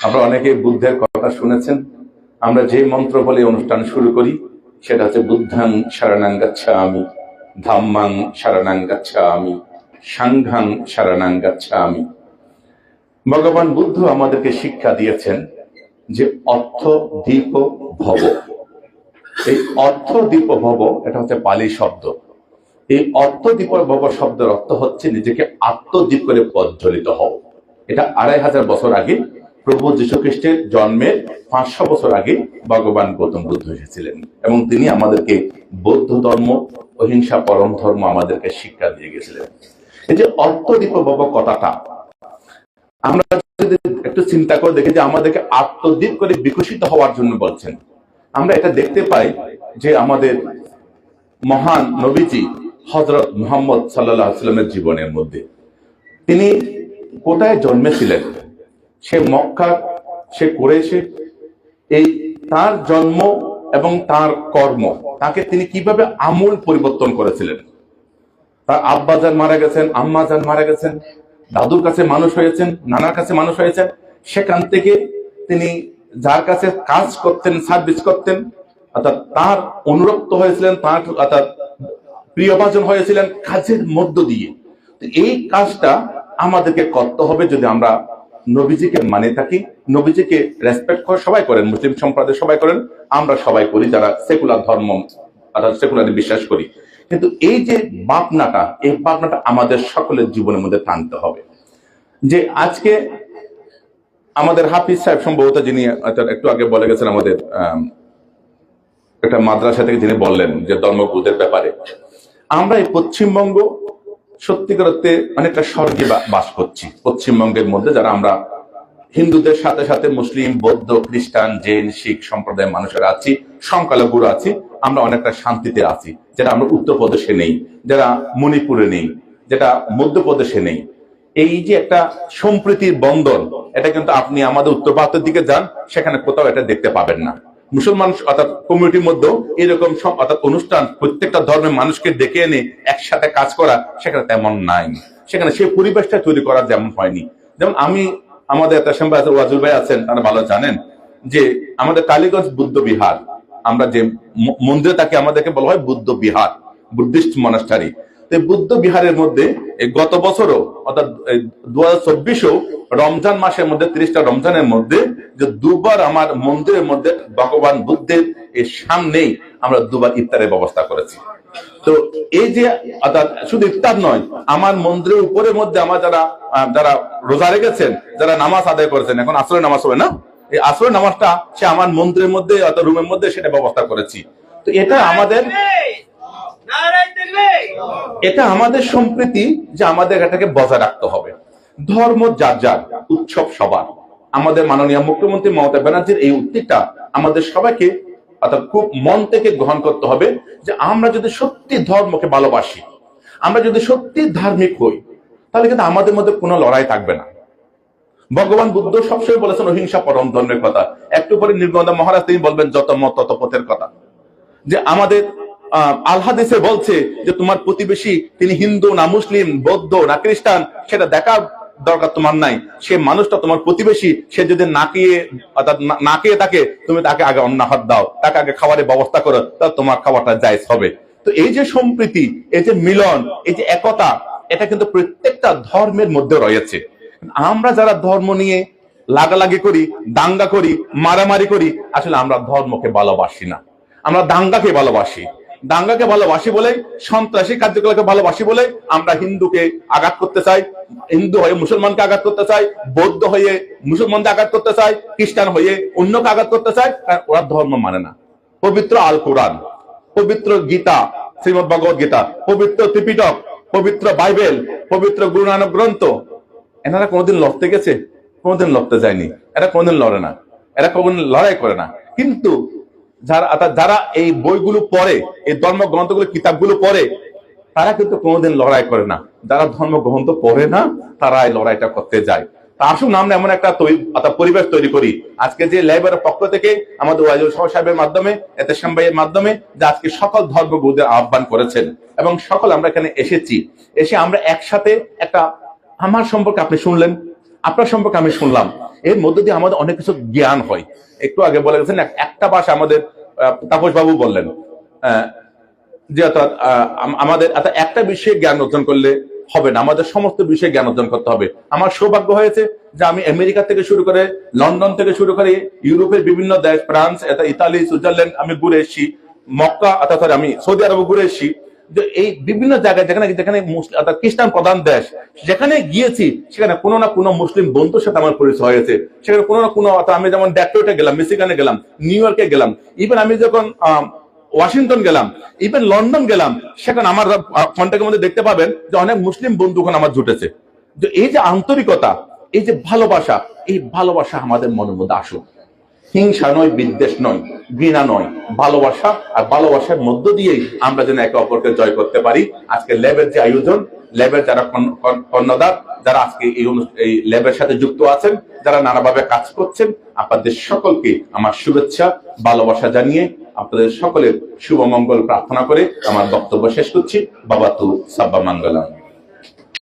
আমরা অনেকে বুদ্ধের কথা শুনেছেন। আমরা যে মন্ত্র বলে অনুষ্ঠান শুরু করি, সেটা হচ্ছে বুদ্ধাং শরণাং আমি ধাম্মাং শরণাং আমি সাংঘাং শরণাং আমি ভগবান বুদ্ধ আমাদেরকে শিক্ষা দিয়েছেন যে অর্থ দীপ ভব। এই অর্থ দীপ ভব, এটা হচ্ছে পালি শব্দ। এই অর্থ দীপ ভব শব্দের অর্থ হচ্ছে নিজেকে আত্মদ্বীপ করে প্রজ্বলিত হও। এটা আড়াই হাজার বছর আগে প্রভু যীশু খ্রিস্টের জন্মের পাঁচশো বছর আগে ভগবান গৌতম বুদ্ধ এসেছিলেন এবং তিনি আমাদেরকে বৌদ্ধ ধর্ম, অহিংসা পরম ধর্ম আমাদেরকে শিক্ষা দিয়ে গেছিলেন। এই যে অর্থদীপ ভব কথাটা, আমরা যদি একটু চিন্তা করে দেখি যে আমাদেরকে আত্মদ্বীপ করে বিকশিত হওয়ার জন্য বলছেন। আমরা এটা দেখতে পাই যে আমাদের মহান নবীজি হজরত মোহাম্মদ সাল্লাহ সাল্লামের জীবনের মধ্যে। তিনি কোথায় জন্মেছিলেন? সে মক্কা সে করেছে এই তার জন্ম এবং তার কর্ম, তাকে তিনি কীভাবে আমূল পরিবর্তন করেছিলেন? তার আব্বাজান মারা গেছেন আম্মাজান মারা গেছেন, দাদুর কাছে মানুষ হয়েছেন, নানার কাছে মানুষ হয়েছেন, সেখান থেকে তিনি যার কাছে কাজ করতেন, সার্ভিস করতেন, অর্থাৎ তার অনুরক্ত হয়েছিলেন, তার অর্থাৎ প্রিয়ভাজন হয়েছিলেন কাজের মধ্য দিয়ে। এই কাজটা আমাদেরকে করতে হবে যদি আমরা নবীজিকে মানে থাকি নবীজিকে রেসপেক্ট করে সবাই করেন মুসলিম সম্প্রদায় সবাই করেন আমরা সবাই করি যারা সেকুলার ধর্ম অর্থাৎ সেকুলারে বিশ্বাস করি। কিন্তু এই যে ভাবনাটা এই ভাবনাটা আমাদের সকলের জীবনের মধ্যে টানতে হবে। যে আজকে আমাদের হাফিজ সাহেব সম্ভবত যিনি একটু আগে বলে গেছেন আমাদের আম, একটা মাদ্রাসা থেকে যিনি বললেন যে ধর্মবোধের ব্যাপারে আমরা এই পশ্চিমবঙ্গ সত্যিকার অর্থে অনেকটা স্বর্গে বাস করছি। পশ্চিমবঙ্গের মধ্যে যারা আমরা হিন্দুদের সাথে সাথে মুসলিম, বৌদ্ধ, খ্রিস্টান, জৈন, শিখ সম্প্রদায়ের মানুষেরা আছি, সংখ্যালঘুরা আছি, আমরা অনেকটা শান্তিতে আছি। যেটা আমরা উত্তরপ্রদেশে নেই, যারা মণিপুরে নেই যেটা মধ্যপ্রদেশে নেই। এই যে একটা সম্প্রীতির বন্ধন, এটা কিন্তু আপনি আমাদের উত্তর ভারতের দিকে যান, সেখানে কোথাও এটা দেখতে পাবেন না। মুসলমান অর্থাৎ কমিউনিটির মধ্যেও এরকম সব অর্থাৎ অনুষ্ঠান প্রত্যেকটা ধর্মের মানুষকে ডেকে এনে একসাথে কাজ করা সেখানে তেমন নাই। সেখানে সেই পরিবেশটা তৈরি করা যেমন হয়নি। যেমন আমি আমাদের একটা ওয়াজুল ভাই আছেন, তারা ভালো জানেন যে আমাদের কালীগঞ্জ বুদ্ধ বিহার, আমরা যে মন্দিরে তাকে আমাদেরকে বলা হয় বুদ্ধ বিহার, বুদ্ধিস্ট মনাস্টারি বুদ্ধ বিহারের মধ্যে গত বছরও অর্থাৎ দু হাজার চব্বিশেও রমজান মাসের মধ্যে তিরিশটা রমজানের মধ্যে যে দুবার আমার মন্দিরের মধ্যে ভগবান বুদ্ধের এই সামনেই আমরা দুবার ইফতারের ব্যবস্থা করেছি। তো এই যে অর্থাৎ শুধু ইফতার নয় আমার মন্দিরের উপরের মধ্যে আমার যারা যারা রোজা রেখেছেন যারা নামাজ আদায় করেছেন এখন আসলে নামাজ হবে না? এই আসলে নামাজটা সে আমার মন্দিরের মধ্যে অর্থাৎ রুমের মধ্যে সেটা ব্যবস্থা করেছি। তো এটা আমাদের এটা আমাদের সম্প্রীতি যে আমাদের এটাকে বজায় রাখতে হবে। ধর্ম যার যার উৎসব সবার। আমাদের মাননীয় মুখ্যমন্ত্রী মমতা ব্যানার্জির এই উদ্যোগটা আমাদের সবাইকে অর্থাৎ খুব মন থেকে গ্রহণ করতে হবে যে আমরা যদি সত্যি ধর্মকে ভালোবাসি আমরা যদি সত্যি ধার্মিক হই তাহলে কিন্তু আমাদের মধ্যে কোনো লড়াই থাকবে না। ভগবান বুদ্ধ সবসময় বলেছেন অহিংসা পরম ধর্মের কথা। একটু পরে নির্গন্ধা মহারাজ তিনি বলবেন যত মত তত পথের কথা। যে আমাদের আহ, বলছে যে তোমার প্রতিবেশী তিনি হিন্দু না মুসলিম বৌদ্ধ না খ্রিস্টান সেটা দেখার দরকার তোমার নাই। সে মানুষটা তোমার প্রতিবেশী, সে যদি না খেয়ে, অর্থাৎ না- না থাকে, তুমি তাকে আগে অন্ন হাত দাও, তাকে আগে খাবারের ব্যবস্থা করো তাহলে তোমার খাবারটা জায়জ হবে। তো এই যে সম্প্রীতি, এই যে মিলন, এই যে একতা, এটা কিন্তু প্রত্যেকটা ধর্মের মধ্যে রয়েছে। আমরা যারা ধর্ম নিয়ে লাগালাগি করি, দাঙ্গা করি, মারামারি করি, আসলে আমরা ধর্মকে ভালোবাসি না। আমরা দাঙ্গাকে ভালোবাসি। দাঙ্গাকে ভালোবাসি বলে, সন্ত্রাসী কার্যকলাপকে ভালোবাসি বলে আমরা হিন্দুকে আঘাত করতে চাই, হিন্দু হয়ে মুসলমানকে আঘাত করতে চাই, বৌদ্ধ হয়ে মুসলমানকে আঘাত করতে চাই, খ্রিস্টান হয়ে অন্যকে আঘাত করতে চাই, কারণ ওরা ধর্ম মানে না। পবিত্র আল কোরআন পবিত্র গীতা শ্রীমদ ভগবত গীতা, পবিত্র ত্রিপিটক, পবিত্র বাইবেল, পবিত্র গুরু নানক গ্রন্থ। এনারা কোনোদিন লড়তে গেছে? কোনোদিন লড়তে যায়নি। এরা কোনোদিন লড়ে না। এরা কোনোদিন লড়াই করে না। কিন্তু যারা যারা এই বইগুলো পড়ে, এই ধর্ম গ্রন্থগুলো কিতাবগুলো পড়ে, তারা কিন্তু কোনোদিন লড়াই করে না। যারা ধর্ম গ্রন্থ পড়ে না, তারা এই লড়াইটা করতে যায়। তা আসুন, আমরা এমন একটা অর্থাৎ পরিবেশ তৈরি করি। আজকে যে লেবারের পক্ষ থেকে আমাদের ওয়াজুল সহ সাহেবের মাধ্যমে এতে ভাইয়ের মাধ্যমে, যে আজকে সকল ধর্মগুরুদের আহ্বান করেছেন, এবং সকল আমরা এখানে এসেছি। এসে আমরা একসাথে একটা, আমার সম্পর্কে আপনি শুনলেন, আপনার সম্পর্কে আমি শুনলাম। এর মধ্যে দিয়ে আমাদের অনেক কিছু জ্ঞান হয়। একটু আগে বলে গেছেন একটা ভাষা আমাদের তাপস বাবু বললেন যে অর্থাৎ আমাদের, অর্থাৎ একটা বিষয়ে জ্ঞান অর্জন করলে হবে না। আমাদের সমস্ত বিষয়ে জ্ঞান অর্জন করতে হবে। আমার সৌভাগ্য হয়েছে যে আমি আমেরিকা থেকে শুরু করে লন্ডন থেকে শুরু করে ইউরোপের বিভিন্ন দেশ, ফ্রান্স ইতালি, সুইজারল্যান্ড, আমি ঘুরে এসেছি। মক্কা, অর্থাৎ আমি সৌদি আরবে ঘুরে এসেছি। এই বিভিন্ন জায়গায় যেখানে যেখানে অর্থাৎ খ্রিস্টান প্রধান দেশ, যেখানে গিয়েছি, সেখানে কোনো না কোনো মুসলিম বন্ধুর সাথে আমার পরিচয় হয়েছে। সেখানে কোনো না কোনো অর্থাৎ আমি যেমন ডেট্রয়েটে গেলাম, মিশিগানে গেলাম, নিউ ইয়র্কে গেলাম ইভেন আমি যখন ওয়াশিংটন গেলাম ইভেন লন্ডন গেলাম, সেখানে আমার কন্ট্যাক্টের মধ্যে দেখতে পাবেন যে অনেক মুসলিম বন্ধু ওখানে আমার জুটেছে। যে এই যে আন্তরিকতা, এই যে ভালোবাসা, এই ভালোবাসা আমাদের মনের মধ্যে আসুক। হিংসা নয়, বিদ্বেষ নয়, ঘৃণা নয়। ভালোবাসা আর ভালোবাসার মধ্য দিয়েই আমরা যেন একে অপরকে জয় করতে পারি। আজকে ল্যাবের যে আয়োজন, ল্যাবের যারা কর্ণ- কর্ণ- যারা আজকে এই ল্যাবের সাথে যুক্ত আছেন, যারা নানাভাবে কাজ করছেন, আপনাদের সকলকে আমার শুভেচ্ছা, ভালোবাসা জানিয়ে আপনাদের সকলের শুভ মঙ্গল প্রার্থনা করে আমার বক্তব্য শেষ করছি। বাবা তু সাব্বা মঙ্গলম।